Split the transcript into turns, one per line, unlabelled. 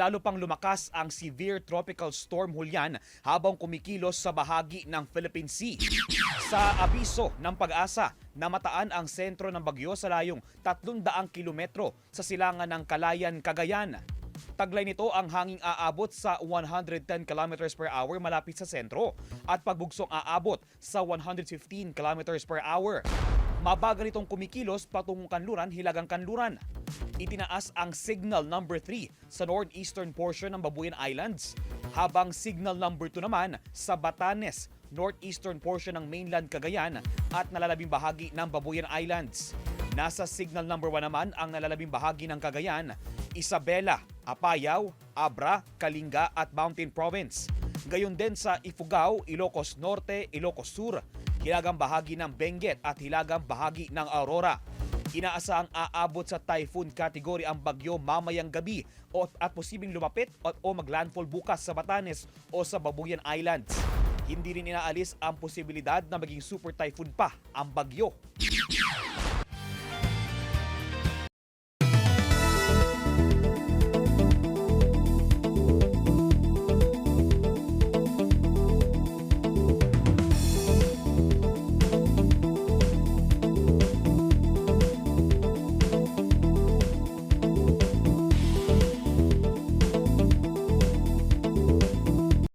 lalo pang lumakas ang severe tropical storm Hulyan habang kumikilos sa bahagi ng Philippine Sea. Sa abiso ng pag-asa, namataan ang sentro ng bagyo sa layong 300 kilometro sa silangan ng Kalayan, Cagayan. Taglay nito ang hanging aabot sa 110 km per hour malapit sa sentro at pagbugsong aabot sa 115 km per hour. Mabagal itong kumikilos patungong kanluran, hilagang kanluran. Itinaas ang signal number 3 sa northeastern portion ng Babuyan Islands, habang signal number 2 naman sa Batanes, northeastern portion ng mainland Cagayan at nalalabing bahagi ng Babuyan Islands. Nasa signal number 1 naman ang nalalabing bahagi ng Cagayan, Isabela, Apayao, Abra, Kalinga at Mountain Province. Gayon din sa Ifugao, Ilocos Norte, Ilocos Sur, hilagang bahagi ng Benguet at hilagang bahagi ng Aurora. Inaasahang aabot sa typhoon category ang bagyo mamayang gabi o at posibleng lumapit o, o maglandfall bukas sa Batanes o sa Babuyan Islands. Hindi rin inaalis ang posibilidad na maging super typhoon pa ang bagyo.